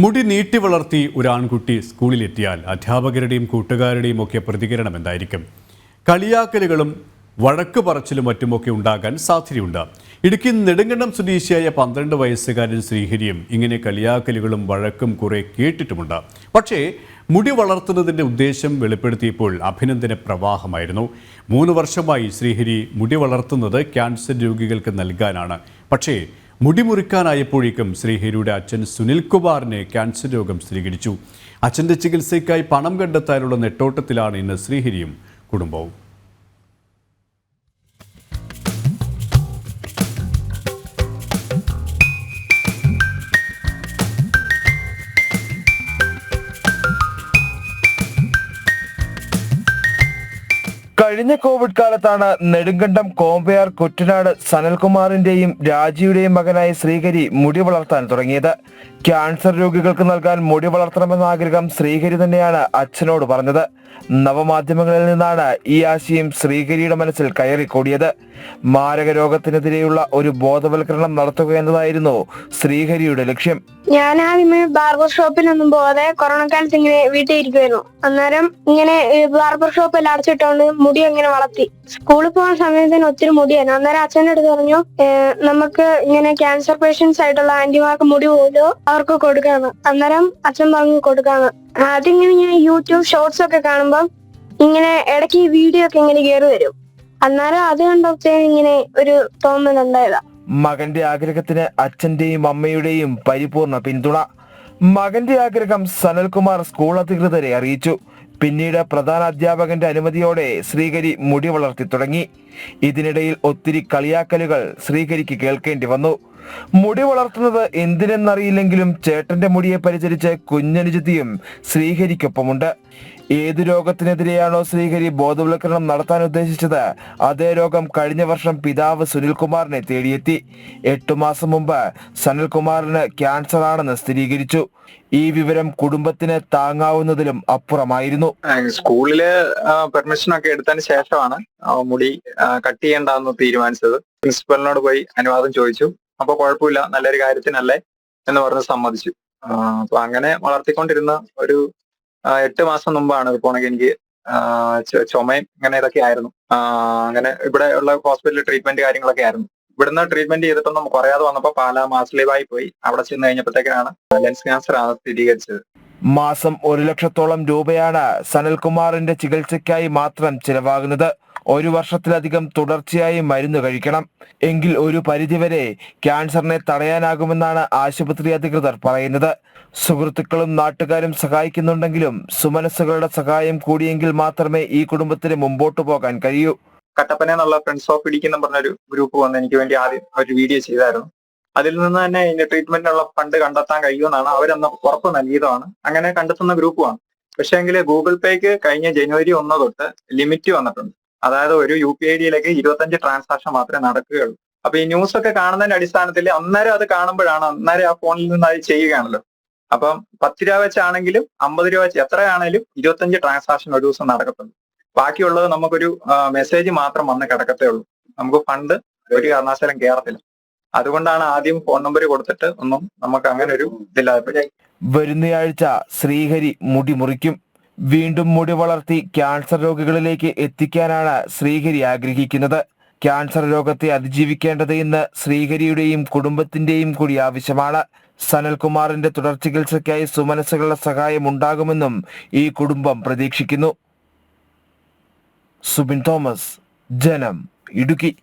മുടി നീട്ടി വളർത്തി ഒരു ആൺകുട്ടി സ്കൂളിലെത്തിയാൽ അധ്യാപകരുടെയും കൂട്ടുകാരുടെയും ഒക്കെ പ്രതികരണം എന്തായിരിക്കും? കളിയാക്കലുകളും വഴക്ക് പറച്ചിലും മറ്റുമൊക്കെ ഉണ്ടാകാൻ സാധ്യതയുണ്ട്. ഇടുക്കി നെടുങ്കണ്ടം സ്വദേശിയായ പന്ത്രണ്ട് വയസ്സുകാരൻ ശ്രീഹരിയും ഇങ്ങനെ കളിയാക്കലുകളും വഴക്കും കുറെ കേട്ടിട്ടുമുണ്ട്. പക്ഷേ മുടി വളർത്തുന്നതിന്റെ ഉദ്ദേശം വെളിപ്പെടുത്തിയപ്പോൾ അഭിനന്ദന പ്രവാഹമായിരുന്നു. മൂന്ന് വർഷമായി ശ്രീഹരി മുടി വളർത്തുന്നത് ക്യാൻസർ രോഗികൾക്ക് നൽകാനാണ്. പക്ഷേ മുടി മുറിക്കാനായപ്പോഴേക്കും ശ്രീഹരിയുടെ അച്ഛൻ സുനിൽ കുമാറിന് ക്യാൻസർ രോഗം സ്ഥിരീകരിച്ചു. അച്ഛന്റെ ചികിത്സയ്ക്കായി പണം കണ്ടെത്താനുള്ള നെട്ടോട്ടത്തിലാണ് ഇന്ന് ശ്രീഹരിയും കുടുംബവും. കഴിഞ്ഞ കോവിഡ് കാലത്താണ് നെടുങ്കണ്ടം കോമ്പയാർ കുറ്റനാട് സനൽകുമാറിന്റെയും രാജിയുടെയും മകനായ ശ്രീഹരി മുടി വളർത്താൻ തുടങ്ങിയത്. ക്യാൻസർ രോഗികൾക്ക് നൽകാൻ മുടി വളർത്തണമെന്ന ആഗ്രഹം ശ്രീഹരി തന്നെയാണ് അച്ഛനോട് പറഞ്ഞത്. നവമാധ്യമങ്ങളിൽ നിന്നാണ് ഈ ആശയം ശ്രീഹരിയുടെ മനസ്സിൽ കയറിക്കൂടിയത്. മാരക രോഗത്തിനെതിരെയുള്ള ഒരു ബോധവൽക്കരണം നടത്തുക എന്നതായിരുന്നു ശ്രീഹരിയുടെ ലക്ഷ്യം. ഞാൻ ആദ്യമേ ബാർബർ ഷോപ്പിലൊന്നും പോവാതെ കൊറോണ കാലത്ത് ഇങ്ങനെ വീട്ടിൽ ഇരിക്കുമായിരുന്നു അന്നേരം ഇങ്ങനെ ബാർബർ ഷോപ്പ് എല്ലാം അടച്ചിട്ടോണ്ട് മുടി അങ്ങനെ വളർത്തി. സ്കൂളിൽ പോകാൻ സമയത്തിന് ഒത്തിരി മുടിയായിരുന്നു. അന്നേരം അച്ഛന്റെ അടുത്ത് പറഞ്ഞു നമുക്ക് ഇങ്ങനെ ക്യാൻസർ പേഷ്യൻസ് ആയിട്ടുള്ള ആന്റിമാർക്ക് മുടി പോലോ അവർക്ക് കൊടുക്കാന്ന്. അന്നേരം അച്ഛൻ പറഞ്ഞു കൊടുക്കാന്ന്. അതിങ്ങനെ ഞാൻ യൂട്യൂബ് ഷോർട്സ് ഒക്കെ കാണുമ്പോൾ ഇങ്ങനെ ഇടയ്ക്ക് വീഡിയോ ഒക്കെ ഇങ്ങനെ കയറി വരും. അന്നേരം അത് കണ്ടപ്പോ ഇങ്ങനെ ഒരു തോന്നലുണ്ടായതാ. മകന്റെ ആഗ്രഹത്തിന് അച്ഛന്റെയും അമ്മയുടെയും പരിപൂർണ പിന്തുണ. മകന്റെ ആഗ്രഹം സനൽകുമാർ സ്കൂൾ അധികൃതരെ അറിയിച്ചു. പിന്നീട് പ്രധാന അധ്യാപകന്റെ അനുമതിയോടെ ശ്രീഹരി മുടി വളർത്തി തുടങ്ങി. ഇതിനിടയിൽ ഒത്തിരി കളിയാക്കലുകൾ ശ്രീഹരിക്ക് കേൾക്കേണ്ടി വന്നു. മുടി വളർത്തുന്നത് എന്തിനെന്നറിയില്ലെങ്കിലും ചേട്ടന്റെ മുടിയെ പരിചരിച്ച് കുഞ്ഞനുജത്തിയും ശ്രീഹരിക്കൊപ്പമുണ്ട്. ഏത് രോഗത്തിനെതിരെയാണോ ശ്രീഹരി ബോധവൽക്കരണം നടത്താൻ ഉദ്ദേശിച്ചത് അതേ രോഗം കഴിഞ്ഞ വർഷം പിതാവ് സുനിൽകുമാറിനെ തേടിയെത്തി. എട്ടു മാസം മുമ്പ് സനിൽകുമാറിന് ക്യാൻസർ ആണെന്ന് സ്ഥിരീകരിച്ചു. ഈ വിവരം കുടുംബത്തിന് താങ്ങാവുന്നതിലും അപ്പുറമായിരുന്നു. സ്കൂളിൽ പെർമിഷൻ ഒക്കെ എടുത്തതിന് ശേഷമാണ് മുടി കട്ട് ചെയ്യേണ്ടെന്ന് തീരുമാനിച്ചത്. പ്രിൻസിപ്പലിനോട് പോയി അനുവാദം ചോദിച്ചു. അപ്പൊ കുഴപ്പമില്ല. നല്ലൊരു കാര്യത്തിനല്ലേ എന്ന് പറഞ്ഞ് സമ്മതിച്ചു. അപ്പൊ അങ്ങനെ വളർത്തിക്കൊണ്ടിരുന്ന ഒരു എട്ട് മാസം മുമ്പാണ് പോണെങ്കിൽ എനിക്ക് ചുമയും ഇങ്ങനെ ഇതൊക്കെ ആയിരുന്നു. അങ്ങനെ ഇവിടെ ഉള്ള ഹോസ്പിറ്റലിൽ ട്രീറ്റ്മെന്റ് കാര്യങ്ങളൊക്കെ ആയിരുന്നു. ഇവിടുന്ന് ട്രീറ്റ്മെന്റ് ചെയ്തിട്ടൊന്നും കുറയാതെ വന്നപ്പോൾ പാലാ മാസ്ലീവായി പോയി. അവിടെ ചെന്ന് കഴിഞ്ഞപ്പോഴത്തേക്കാണ് ലെൻസ് ക്യാൻസർ ആണ് സ്ഥിരീകരിച്ചത്. മാസം ഒരു ലക്ഷത്തോളം രൂപയാണ് സനൽകുമാറിന്റെ ചികിത്സയ്ക്കായി മാത്രം ചിലവാകുന്നത്. ഒരു വർഷത്തിലധികം തുടർച്ചയായി മരുന്ന് കഴിക്കണം. എങ്കിൽ ഒരു പരിധിവരെ ക്യാൻസറിനെ തടയാനാകുമെന്നാണ് ആശുപത്രി അധികൃതർ പറയുന്നത്. സുഹൃത്തുക്കളും നാട്ടുകാരും സഹായിക്കുന്നുണ്ടെങ്കിലും സുമനസ്സുകളുടെ സഹായം കൂടിയെങ്കിൽ മാത്രമേ ഈ കുടുംബത്തിന് മുമ്പോട്ട് പോകാൻ കഴിയൂ. കട്ടപ്പന എന്നുള്ള ഫ്രണ്ട്സ് ഓഫ് ഇടുക്കി എന്ന് പറഞ്ഞൊരു ഗ്രൂപ്പ് വന്ന് എനിക്ക് വേണ്ടി ആദ്യം ഒരു വീഡിയോ ചെയ്തായിരുന്നു. അതിൽ നിന്ന് തന്നെ ഇതിന്റെ ട്രീറ്റ്മെന്റിനുള്ള ഫണ്ട് കണ്ടെത്താൻ കഴിയുമെന്നാണ് അവരന്ന് ഉറപ്പ് നൽകിയതാണ് അങ്ങനെ കണ്ടെത്തുന്ന ഗ്രൂപ്പുമാണ്. പക്ഷേ എങ്കിൽ ഗൂഗിൾ പേക്ക് കഴിഞ്ഞ ജനുവരി ഒന്ന് തൊട്ട് ലിമിറ്റ് വന്നിട്ടുണ്ട്. അതായത് ഒരു യു പി ഐ ഡിയിലേക്ക് ഇരുപത്തഞ്ച് ട്രാൻസാക്ഷൻ മാത്രമേ നടക്കുകയുള്ളൂ. അപ്പൊ ഈ ന്യൂസ് ഒക്കെ കാണുന്നതിന്റെ അടിസ്ഥാനത്തിൽ അന്നേരം അത് കാണുമ്പോഴാണ് അന്നേരം ആ ഫോണിൽ നിന്ന് അത് ചെയ്യുകയാണല്ലോ. അപ്പം പത്ത് രൂപ വെച്ചാണെങ്കിലും അമ്പത് രൂപ വെച്ച് എത്രയാണെങ്കിലും ഇരുപത്തഞ്ച് ട്രാൻസാക്ഷൻ ഒരു ദിവസം നടക്കത്തുള്ളൂ. ബാക്കിയുള്ളത് നമുക്കൊരു മെസ്സേജ് മാത്രം വന്ന് കിടക്കത്തേ ഉള്ളൂ. നമുക്ക് ഫണ്ട് ഒരു കാരണവശാലും കയറത്തില്ല അതുകൊണ്ടാണ് ആദ്യം ഫോൺ നമ്പർ കൊടുത്തിട്ട് ഒന്നും നമുക്ക് അങ്ങനെ ഒരു ഇതില്ലാതെ. വരുന്നയാഴ്ച ശ്രീഹരി മുടി മുറിക്കും. വീണ്ടും മുടി വളർത്തി ക്യാൻസർ രോഗികളിലേക്ക് എത്തിക്കാനാണ് ശ്രീഹരി ആഗ്രഹിക്കുന്നത്. ക്യാൻസർ രോഗത്തെ അതിജീവിക്കേണ്ടത് ഇന്ന് ശ്രീഹരിയുടെയും കുടുംബത്തിന്റെയും കൂടി ആവശ്യമാണ്. സനൽകുമാറിന്റെ തുടർ ചികിത്സയ്ക്കായി സുമനസ്സുകളുടെ സഹായം ഉണ്ടാകുമെന്നും ഈ കുടുംബം പ്രതീക്ഷിക്കുന്നു. സുബിൻ തോമസ് ജനം ഇടുക്കി.